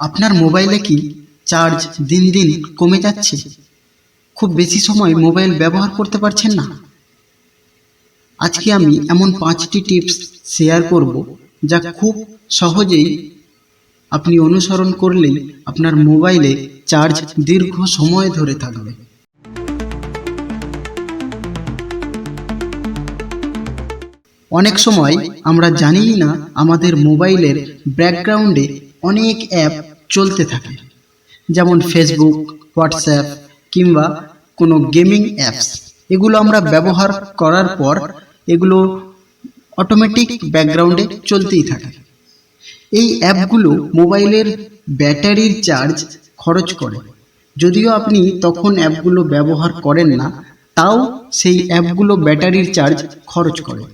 আপনার মোবাইলে কি চার্জ দিন দিন কমে যাচ্ছে? খুব বেশি সময় মোবাইল ব্যবহার করতে পারছেন না? আজকে আমি এমন পাঁচটি টিপস শেয়ার করব যা খুব সহজেই আপনি অনুসরণ করলেই আপনার মোবাইলে চার্জ দীর্ঘ সময় ধরে থাকবে। অনেক সময় আমরা জানিই না আমাদের মোবাইলের ব্যাকগ্রাউন্ডে অনেক অ্যাপ চলতে থাকে যেমন ফেসবুক হোয়াটসঅ্যাপ কিংবা কোনো গেমিং অ্যাপস এগুলো আমরা ব্যবহার করার পর এগুলো অটোমেটিক ব্যাকগ্রাউন্ডে চলতেই থাকে। এই অ্যাপগুলো মোবাইলের ব্যাটারির চার্জ খরচ করে। যদিও আপনি তখন অ্যাপগুলো ব্যবহার করেন না তাও সেই অ্যাপগুলো ব্যাটারির চার্জ খরচ করে।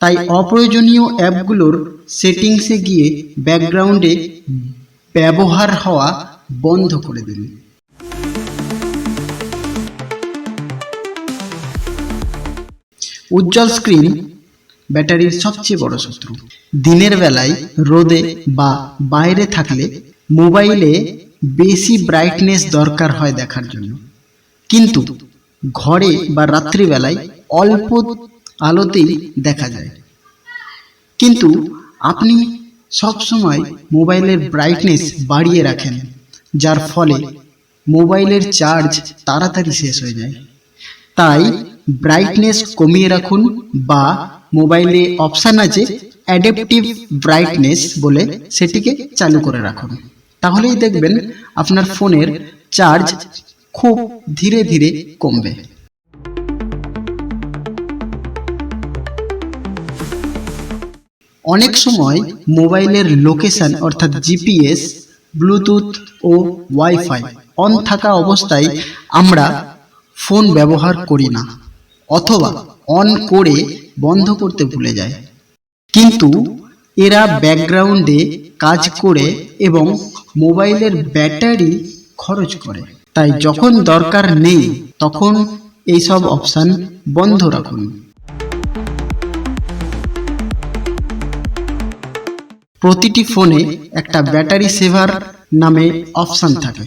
তাই অপ্রয়োজনীয় অ্যাপগুলোর সেটিংসে গিয়ে ব্যাকগ্রাউন্ডে ব্যবহার হওয়া বন্ধ করে দিন। উজ্জ্বল স্ক্রিন ব্যাটারির সবচেয়ে বড় শত্রু। দিনের বেলায় রোদে বা বাইরে থাকলে মোবাইলে বেশি ব্রাইটনেস দরকার হয় দেখার জন্য। কিন্তু ঘরে বা রাত্রিবেলায় অল্প আলোতেই দেখা যায়। কিন্তু আপনি সব সময় মোবাইলের ব্রাইটনেস বাড়িয়ে রাখেন, যার ফলে মোবাইলের চার্জ তাড়াতাড়ি শেষ হয়ে যায়। তাই ব্রাইটনেস কমিয়ে রাখুন বা মোবাইলে অপশান আছে অ্যাডাপটিভ ব্রাইটনেস বলে সেটিকে চালু করে রাখুন। তাহলেই দেখবেন আপনার ফোনের চার্জ খুব ধীরে ধীরে কমবে। অনেক সময় মোবাইলের লোকেশন অর্থাৎ জিপিএস ব্লুটুথ ও ওয়াইফাই অন থাকা অবস্থায় আমরা ফোন ব্যবহার করি না অথবা অন করে বন্ধ করতে ভুলে যায়। কিন্তু এরা ব্যাকগ্রাউন্ডে কাজ করে এবং মোবাইলের ব্যাটারি খরচ করে। তাই যখন দরকার নেই তখন এইসব অপশান বন্ধ রাখুন। প্রতিটি ফোনে একটা ব্যাটারি সেভার নামে অপশান থাকে।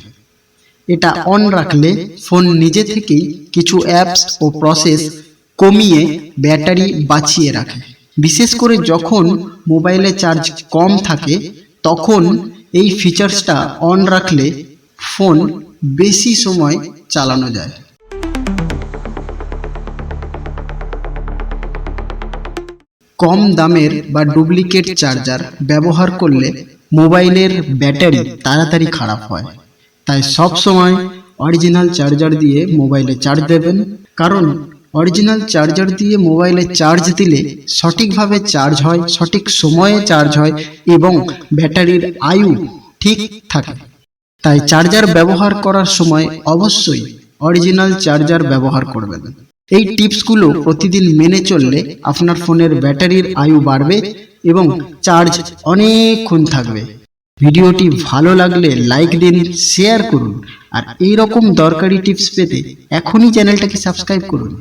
এটা অন রাখলে ফোন নিজে থেকেই কিছু অ্যাপস ও প্রসেস কমিয়ে ব্যাটারি বাঁচিয়ে রাখে। বিশেষ করে যখন মোবাইলে চার্জ কম থাকে তখন এই ফিচার্সটা অন রাখলে ফোন বেশি সময় চালানো যায়। কম দামের বা ডুপ্লিকেট চার্জার ব্যবহার করলে মোবাইলের ব্যাটারি তাড়াতাড়ি খারাপ হয়। তাই সব সময় অরিজিনাল চার্জার দিয়ে মোবাইলে চার্জ দেবেন। কারণ অরিজিনাল চার্জার দিয়ে মোবাইলে চার্জ দিলে সঠিকভাবে চার্জ হয়, সঠিক সময়ে চার্জ হয় এবং ব্যাটারির আয়ু ঠিক থাকে। তাই চার্জার ব্যবহার করার সময় অবশ্যই অরিজিনাল চার্জার ব্যবহার করবেন। এই টিপসগুলো প্রতিদিন মেনে চললে আপনার ফোনের ব্যাটারির আয়ু বাড়বে এবং চার্জ অনেকক্ষণ থাকবে। ভিডিওটি ভালো লাগলে লাইক দিন, শেয়ার করুন, আর এই রকম দরকারি টিপস পেতে এখনই চ্যানেলটাকে সাবস্ক্রাইব করুন।